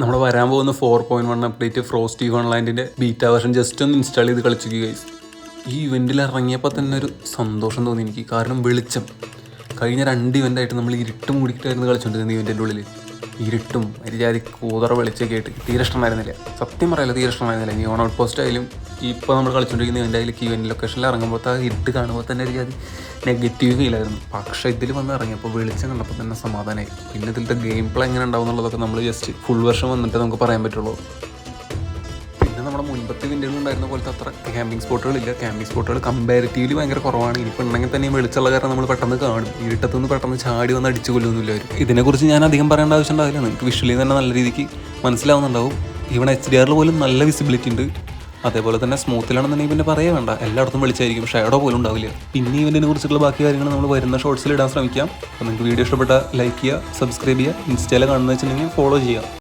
നമ്മൾ വരാൻ പോകുന്ന four point one update Frosty ഓൺലൈന്റെ beta version just ഒന്ന് ഇൻസ്റ്റാൾ ചെയ്ത് കളിച്ചു ഗൈസ് ഈ ഇവന്റിൽ ഇറങ്ങിയപ്പോൾ തന്നെ ഒരു സന്തോഷം തോന്നി എനിക്ക്. കാരണം വെളിച്ചം. കഴിഞ്ഞ രണ്ട് ഇവന്റായിട്ട് നമ്മൾ ഇരുട്ടും മൂടിക്കിട്ടായിരുന്നു കളിച്ചുകൊണ്ടിരുന്നത് ഇവന്റിന്റെ ഉള്ളിൽ ഇരുട്ടും. അരിജാതി കൂതറ വെളിച്ചൊക്കെ ആയിട്ട്. തീരെ ഇഷ്ടമായിരുന്നില്ല സത്യം പറയല്ലോ തീരെ ഇഷ്ടമായിരുന്നില്ല ഈ ഓൺ ഔട്ട് പോസ്റ്റ് ആയാലും ഇപ്പോൾ നമ്മൾ കളിച്ചുകൊണ്ടിരിക്കുന്ന ഇവന്റെ അതിൽ ക്യൂ എൻ ലൊക്കേഷനിൽ ഇറങ്ങുമ്പോൾ ഇട്ട് കാണുമ്പോൾ തന്നെ ഒരു ജാതി നെഗറ്റീവ് ഫീലായിരുന്നു പക്ഷേ ഇതിൽ വന്ന് ഇറങ്ങിയപ്പോൾ വെളിച്ചം കണ്ടപ്പോൾ തന്നെ സമാധാനമായി പിന്നെ ഇതിലത്തെ ഗെയിം പ്ലേ എങ്ങനെ ഉണ്ടാവും എന്നുള്ളതൊക്കെ നമ്മൾ ജസ്റ്റ് ഫുൾ വെർഷൻ വന്നിട്ട് നമുക്ക് പറയാൻ പറ്റുള്ളൂ. പിന്നെ നമ്മുടെ മുൻപത്തെ വിൻഡുകൾ ഉണ്ടായിരുന്ന പോലത്തെ അത്ര ക്യാമ്പിംഗ് സ്പോട്ടുകളില്ല ക്യാമ്പിംഗ് സ്പോട്ടുകൾ കമ്പാരിറ്റീവ്ലി ഭയങ്കര കുറവാണ്. ഇനിയിപ്പോൾ ഉണ്ടെങ്കിൽ തന്നെ വെളിച്ചുള്ള കാരണം നമ്മൾ പെട്ടെന്ന് കാണും. ഇരുട്ടത്തുനിന്ന് പെട്ടെന്ന് ചാടി വന്ന് അടിച്ചു കൊല്ലുന്നില്ല അവർ ഇതിനെക്കുറിച്ച് ഞാൻ അധികം പറയേണ്ട ആവശ്യം ഉണ്ടാവില്ല. നിങ്ങൾക്ക് വിഷ്വലി തന്നെ നല്ല രീതിക്ക് മനസ്സിലാവുന്നുണ്ടാവും. ഇവിടെ എച്ച് ഡി ആറിൽ പോലും നല്ല വിസിബിലിറ്റി ഉണ്ട്. അതേപോലെ തന്നെ സ്മൂത്തിലാണെന്നുണ്ടെങ്കിൽ പിന്നെ പറയേ വേണ്ട. എല്ലായിടത്തും വിളിച്ചായിരിക്കും. ഷേഡോ പോലും ഉണ്ടാവില്ല. പിന്നെ ഇവന്റിനെ കുറിച്ചുള്ള ബാക്കി കാര്യങ്ങൾ നമ്മൾ വരുന്ന ഷോർട്സിൽ ഇടാൻ ശ്രമിക്കാം. അപ്പോൾ നിങ്ങൾക്ക് വീഡിയോ ഇഷ്ടപ്പെട്ട ലൈക്ക് ചെയ്യുക സബ്സ്ക്രൈബ് ചെയ്യുക. ഇൻസ്റ്റയിൽ കാണുന്ന വെച്ചിട്ടുണ്ടെങ്കിൽ ഫോളോ ചെയ്യുക.